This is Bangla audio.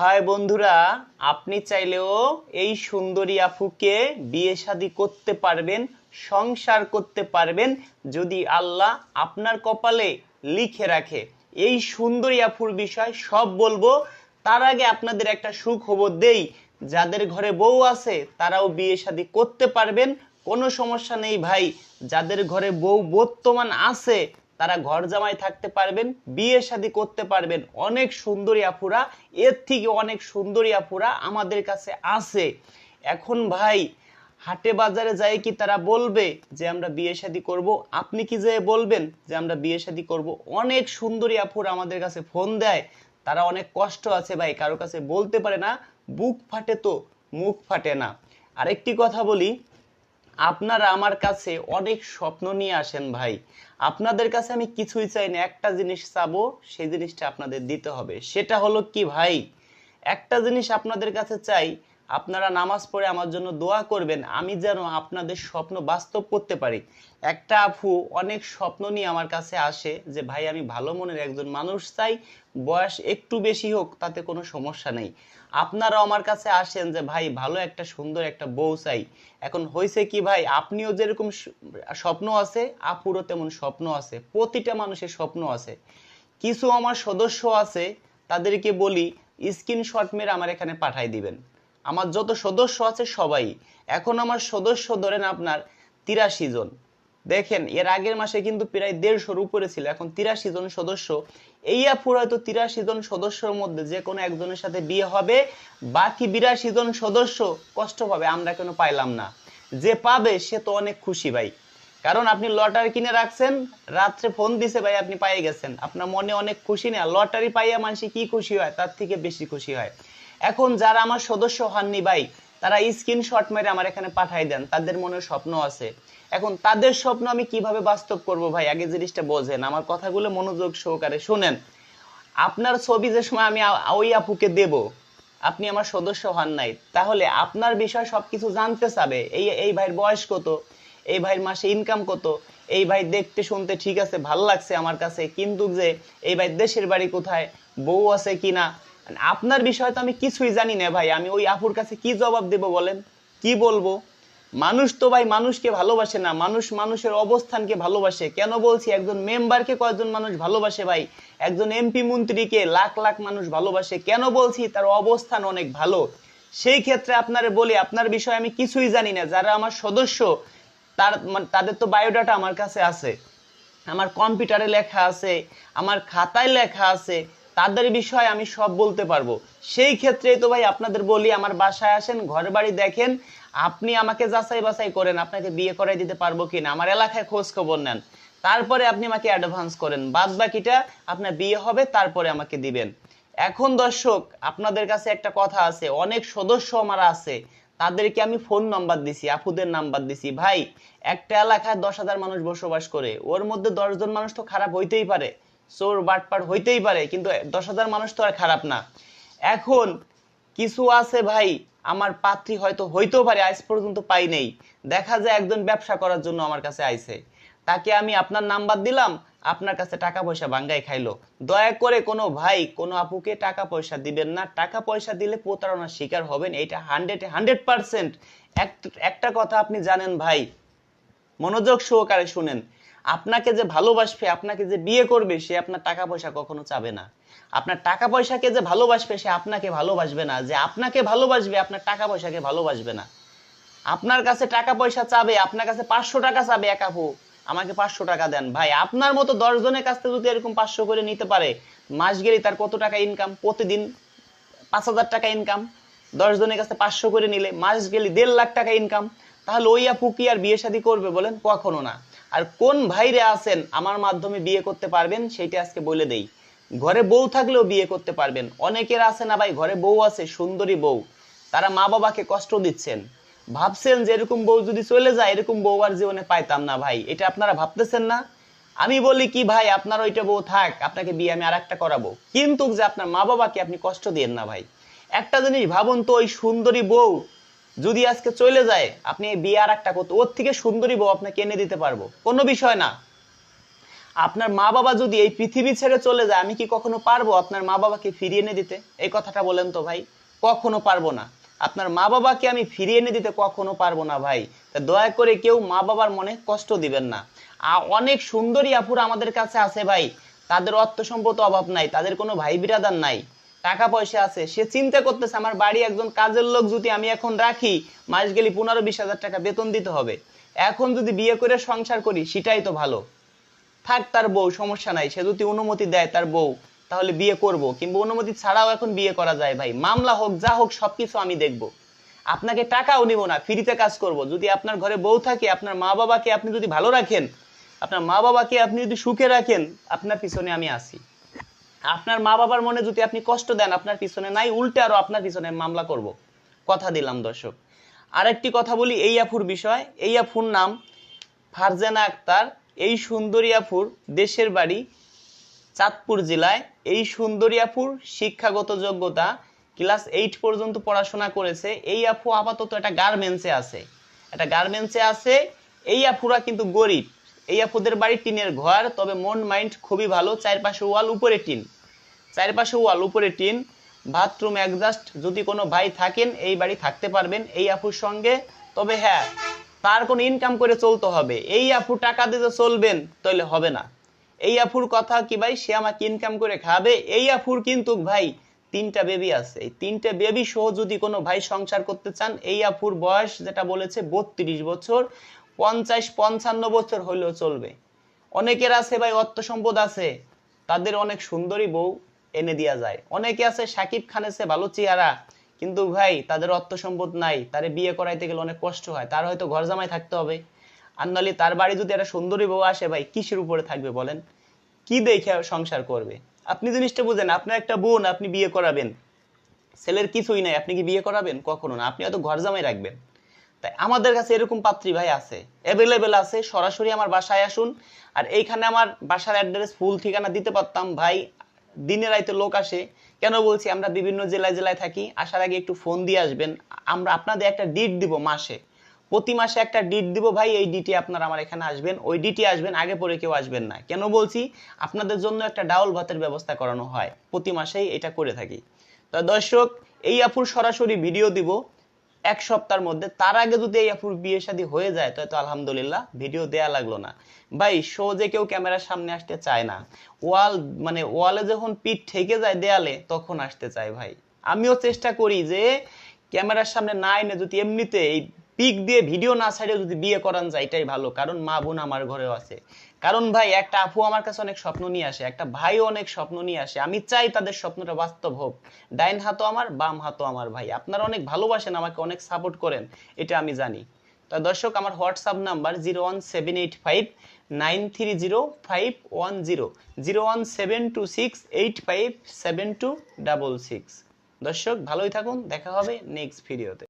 হয় বন্ধুরা, আপনি চাইলেও এই সুন্দরী আফুকে বিয়ে শাদি করতে পারবেন, সংসার করতে পারবেন, যদি আল্লাহ আপনার কপালে লিখে রাখে। এই সুন্দরী আফুর বিষয় সব বলব। তার আগে আপনাদের একটা সুখবর দেই, যাদের ঘরে বউ আছে, তারাও বিয়ে শাদি করতে পারবেন। কোনো সমস্যা নেই ভাই, যাদের ঘরে বউ বর্তমান আছে তারা ঘর জামাই থাকতে পারবেন, বিয়ে শাদি করতে পারবেন। অনেক সুন্দরী আপুরা, এর থেকে অনেক সুন্দরী আপুরা আমাদের কাছে আছে। এখন ভাই, হাটে বাজারে যাই কি তারা বলবে যে আমরা বিয়ে শাদি করব? আপনি কি যে বলবেন যে আমরা বিয়ে শাদি করব? অনেক সুন্দরী আপুরা আমাদের কাছে ফোন দেয়। তারা অনেক কষ্ট আছে ভাই, কারও কাছে বলতে পারে না, বুক ফাটে তো, মুখ ফাটে না। আরেকটি কথা বলি, আপনারা আমার কাছে অনেক স্বপ্ন নিয়ে আসেন ভাই। আপনাদের কাছে আমি কিছুই চাই না, একটা জিনিস চাবো, সেই জিনিসটা আপনাদের দিতে হবে। সেটা হলো কি ভাই? একটা জিনিস আপনাদের কাছে চাই, আপনারা নামাজ পড়ে আমার জন্য দোয়া করবেন, আমি যেন আপনাদের স্বপ্ন বাস্তব করতে পারি। একটা আফু অনেক স্বপ্ন নিয়ে আমার কাছে আসে যে, ভাই, আমি ভালো মনের একজন মানুষ চাই, বয়স একটু বেশি হোক, তাতে কোনো সমস্যা নেই। আপনারাও আমার কাছে আসেন যে, ভাই, ভালো একটা, সুন্দর একটা বউ চাই। এখন হয়েছে কি, ভাই, আপনিও যেরকম স্বপ্ন আছে, আপুরও তেমন স্বপ্ন আছে, প্রতিটা মানুষের স্বপ্ন আছে। কিছু আমার সদস্য আছে, তাদেরকে বলি, স্ক্রিনশট মেরে আমার এখানে পাঠাই দিবেন। আমার যত সদস্য আছে সবাই। এখন আমার সদস্য ধরেন আপনার তিরাশি জন। দেখেন, এর আগের মাসে কিন্তু প্রায় দেড়শোর উপরে ছিল, এখন তিরাশি জন সদস্য এই আপুর হয়তো তিরাশি জন সদস্যর মধ্যে যে কোনো একজনের সাথে বিয়ে হবে, বাকি বিরাশি জন সদস্য কষ্ট পাবে, আমরা কেন পাইলাম না? যে পাবে, সে তো অনেক খুশি ভাই। কারণ আপনি লটারি কিনে রাখছেন, রাত্রে ফোন দিছে, ভাই, আপনি পাইয়ে গেছেন। আপনার মনে অনেক খুশি না? লটারি পাইয়া মানুষ কি খুশি হয়? তার থেকে বেশি খুশি হয়। এখন যারা আমার সদস্য হননি ভাই তারা স্ক্রিনশট মেরে আমার এখানে পাঠাই দেন। তাদের মনে স্বপ্ন আছে। এখন তাদের স্বপ্ন আমি কীভাবে বাস্তব করব ভাই? আগে জিনিসটা বোঝেন। আমার কথাগুলো মনোযোগ সহকারে শুনেন। আপনার ছবি যে সময় আমি ওই আপুকে দেব, আপনি আমার সদস্য হন নাই। তাহলে আপনার বিষয় সবকিছু জানতে চাবে। এই এই ভাইয়ের বয়স কত? এই ভাইয়ের মাসে ইনকাম কত? এই ভাই দেখতে শুনতে ঠিক আছে, ভালো লাগছে আমার কাছে। কিন্তু যে এই ভাই দেশের বাড়ি কোথায়? বউ আছে কিনা? আপনার বিষয় তো আমি কিছুই জানি না ভাই। আমি ওই আপুর কাছে কি জবাব দেব বলেন? কি বলব? মানুষ তো ভাই মানুষকে ভালোবাসে না। মানুষ মানুষের অবস্থানকে ভালোবাসে। কেন বলছি? একজন মেম্বারকে কয়জন মানুষ ভালোবাসে ভাই? একজন এমপি মন্ত্রীকে লাখ লাখ মানুষ ভালোবাসে। কেন বলছি? তার অবস্থান অনেক ভালো। সেই ক্ষেত্রে আপনারে বলি, আপনার বিষয়ে আমি কিছুই জানি না। যারা আমার সদস্য, তার মানে তাদের তো বায়োডাটা আমার কাছে আছে। আমার কম্পিউটারে লেখা আছে, আমার খাতায় লেখা আছে। তাদের বিষয়ে আমি সব বলতে পারব। সেই ক্ষেত্রে তো ভাই আপনাদের বলি, আমার বাসায় আসেন ঘর বাড়ি দেখেন, আপনি আমাকে যাচাই বাছাই করেন, আপনাকে বিয়ে করাই দিতে পারব কিনা, আমার এলাকায় খোঁজ খবর নেন। তারপরে আপনি আমাকে অ্যাডভান্স করেন। বাদ বাকিটা আপনার বিয়ে হবে, তারপরে আমাকে দিবেন। এখন দর্শক, আপনাদের কাছে একটা কথা আছে, অনেক সদস্য আমার আছে, তাদেরকে আমি ফোন নাম্বার দিছি, আপুদের নাম্বার দিছি। ভাই, একটা এলাকায় দশ হাজার মানুষ বসবাস করে, ওর মধ্যে দশ জন মানুষ তো খারাপ হইতেই পারে। চোর বাটপাট হইতেই পারে, কিন্তু দশ হাজার মানুষ তো আর খারাপ না। এখন কিছু আছে ভাই, আমার পাত্রী হয়তো হইতেও পারে, আজ পর্যন্ত পাই নেই। দেখা যায় একজন ব্যবসা করার জন্য আমার কাছে আইছে। তাকে আমি আপনার নাম্বার দিলাম, আপনার কাছে টাকা পয়সা বাঙ্গাই খাইলো। দয়া করে কোনো ভাই, কোনো আপুকে টাকা পয়সা দিবেন না। টাকা পয়সা দিলে প্রতারণার শিকার হবেন এটা হান্ড্রেড হান্ড্রেড পার্সেন্ট একটা কথা আপনি জানেন ভাই মনোযোগ সহকারে শুনেন। আপনাকে যে ভালোবাসবে, আপনাকে যে বিয়ে করবে, সে আপনার টাকা পয়সা কখনো চাবে না। আপনার টাকা পয়সাকে যে ভালোবাসবে, সে আপনাকে ভালোবাসবে না। যে আপনাকে ভালোবাসবে, আপনার টাকা পয়সাকে ভালোবাসবে না। আপনার কাছে টাকা পয়সা চাবে, আপনার কাছে পাঁচশো টাকা চাবে, এক আপু, আমাকে পাঁচশো টাকা দেন। ভাই, আপনার মতো দশ জনের কাছ থেকে যদি এরকম পাঁচশো করে নিতে পারে, মাস গেলে তার কত টাকা ইনকাম প্রতিদিন পাঁচ হাজার টাকা ইনকাম দশ জনের কাছে পাঁচশো করে নিলে, মাস গেলে দেড় লাখ টাকা ইনকাম তাহলে ওই আপু কি আর বিয়ে শাদী করবে বলেন? কখনো না। আর কোন ভাইরে আছেন আমার মাধ্যমে বিয়ে করতে পারবেন সেইটা আজকে বলে দেই। ঘরে বউ থাকলেও বিয়ে করতে পারবেন। অনেকের আছে না ভাই, ঘরে বউ আছে, সুন্দরী বউ। তারা মা বাবাকে কষ্ট দিচ্ছেন। ভাবছেন যে এরকম বউ যদি চলে যায়, এরকম বউ আর জীবনে পাইতাম না ভাই। এটা আপনারা ভাবতেছেন না? আমি বলি কি ভাই, আপনার ওইটা বউ থাক, আপনাকে বিয়ে আমি আর একটা করাবো। কিন্তু যে আপনার মা বাবাকে আপনি কষ্ট দিয়েন না ভাই। একটা জিনিস ভাবুন তো, ওই সুন্দরী বউ যদি আজকে চলে যায়, আপনি এই বিয়ে আর একটা করতে ওর থেকে সুন্দরী বউ আপনাকে এনে দিতে পারব। কোনো বিষয় না। আপনার মা বাবা যদি এই পৃথিবী ছেড়ে চলে যায়, আমি কি কখনো পারব আপনার মা বাবাকে ফিরিয়ে এনে দিতে? এই কথাটা বলেন তো ভাই। কখনো পারব না। আপনার মা বাবাকে আমি ফিরিয়ে এনে দিতে কখনো পারব না ভাই। তা দয়া করে কেউ মা বাবার মনে কষ্ট দিবেন না। আ- অনেক সুন্দরী আপুরা আমাদের কাছে আছে ভাই। তাদের অর্থ সম্পদ অভাব নাই। তাদের কোনো ভাই বিরাদার নাই। টাকা পয়সা আছে। সে চিন্তা করতেছে, আমার বাড়ি একজন কাজের লোক যদি আমি এখন রাখি, মাস গেলে পনেরো বিশ হাজার টাকা বেতন দিতে হবে। এখন যদি বিয়ে করে সংসার করি, সেটাই তো ভালো। থাক তার বউ, সমস্যা নাই। সে যদি অনুমতি দেয় তার বউ, তাহলে বিয়ে করব। কিংবা অনুমতি ছাড়াও এখন বিয়ে করা যায় ভাই। মামলা হোক, যা হোক, সবকিছু আমি দেখব। আপনাকে টাকাও নিব না, ফ্রিতে কাজ করব। যদি আপনার ঘরে বউ থাকে, আপনার মা বাবাকে আপনি যদি ভালো রাখেন, আপনার মা বাবাকে আপনি যদি সুখে রাখেন, আপনার পিছনে আমি আসি আপনার মা বাবার মনে যদি আপনি কষ্ট দেন, আপনার পিছনে নাই, উল্টে আরও আপনার পিছনে মামলা করব। কথা দিলাম, দর্শক। আরেকটি কথা বলি, এই আফুর বিষয়, এই আফুর নাম ফারজানা আক্তার। এই সুন্দরী আফুর দেশের বাড়ি চাঁদপুর জেলায়। এই সুন্দরী আফুর শিক্ষাগত যোগ্যতা, ক্লাস এইট পর্যন্ত পড়াশোনা করেছে। এই আফু আপাতত একটা গার্মেন্টসে আছে। একটা গার্মেন্টসে আছে, এই আফুরা কিন্তু গরিব। এই আফুদের বাড়ি টিনের ঘর, তবে মন, মাইন্ড খুবই ভালো। চারপাশে ওয়াল, উপরে টিন। চারপাশে ওয়াল, উপরে টিন। Bathroom adjust. যদি কোনো ভাই থাকেন, এই বাড়ি থাকতে পারবেন এই আফুর সঙ্গে। তবে হ্যাঁ তার কোনো ইনকাম করে চলতে হবে। এই আফু টাকা দিতে চলবেন তাহলে হবে না। এই আফুর কথা কি ভাই? সে আমাকে ইনকাম করে খাবে। এই আফুর কিন্তু ভাই তিনটা বেবি আছে। এই তিনটা বেবি সহ যদি কোনো ভাই সংসার করতে চান, এই আফুর বয়স যেটা বলেছে বত্রিশ বছর। পঞ্চাশ পঞ্চান্ন বছর হইলেও চলবে। অনেকের আছে ভাই, অর্থ সম্পদ আছে, তাদের অনেক সুন্দরী বউ এনে দেওয়া যায়। অনেকে আছে, সাকিব খানের সে ভালো চেহারা, কিন্তু ভাই, তাদের অর্থ সম্পদ নাই, তারে বিয়ে করাইতে গেলে অনেক কষ্ট হয়, তার হয়তো ঘর জামাই থাকতে হবে। আর নাহলে তার বাড়ি যদি একটা সুন্দরী বউ আসে ভাই, কিসের উপরে থাকবে বলেন? কি দেখে সংসার করবে? আপনি জিনিসটা বুঝেন, আপনার একটা বোন, আপনি বিয়ে করাবেন। ছেলের কিছুই নাই, আপনি কি বিয়ে করাবেন? কখনো না, আপনি হয়তো ঘর জামাই রাখবেন। তাই আমাদের কাছে এরকম পাত্রী ভাই আছে। অ্যাভেলেবেল আছে, সরাসরি আমার বাসায় আসুন। আর এইখানে আমার বাসার অ্যাড্রেস ফুল ঠিকানা দিতে পারতাম। ভাই, দিনে রাইতে লোক আসে। কেন বলছি, আমরা বিভিন্ন জেলায় জেলায় থাকি। আসার আগে একটু ফোন দিয়ে আসবেন। আমরা আপনাদের একটা ডিট দিব মাসে। প্রতি মাসে একটা ডিট দিব ভাই, এই ডিটি আপনারা আমার এখানে আসবেন। ওই ডিটি আসবেন, আগে পরে কেউ আসবেন না। কেন বলছি, আপনাদের জন্য একটা ডাউল ভাতের ব্যবস্থা করানো হয়। প্রতি মাসেই এটা করে থাকি। তো দর্শক, এই আপুর সরাসরি ভিডিও দিব। এক সপ্তাহের মধ্যে, তার আগে যদি এই আপুর বিয়ে শাদী হয়ে যায়, তাহলে তো আলহামদুলিল্লাহ ভিডিও দেয়া লাগল না। ভাই, সহজে কেউ ক্যামেরার সামনে আসতে চায় না। ওয়াল মানে ওয়ালে যখন পিঠ ঠেকে যায় দেয়ালে, তখন আসতে চায় ভাই। আমিও চেষ্টা করি যে ক্যামেরার সামনে না এনে যদি এমনিতে এই পিক দিয়ে ভিডিও না ছাড়িয়ে যদি বিয়ে করান যায়, এটাই ভালো। কারণ মা বোন আমার ঘরেও আছে। কারণ ভাই, একটা আপু আমার কাছে অনেক স্বপ্ন নিয়ে আসে, একটা ভাইও অনেক স্বপ্ন নিয়ে আসে। আমি চাই তাদের স্বপ্নটা বাস্তব হোক। ডাইন হাতও আমার, বাম হাতও আমার ভাই। আপনারা অনেক ভালোবাসেন, আমাকে অনেক সাপোর্ট করেন, এটা আমি জানি। তো দর্শক, আমার WhatsApp number zero one seven eight five nine three zero five one zero zero one seven two six eight five seven two double six দর্শক, ভালোই থাকুন, দেখা হবে নেক্সট ভিডিওতে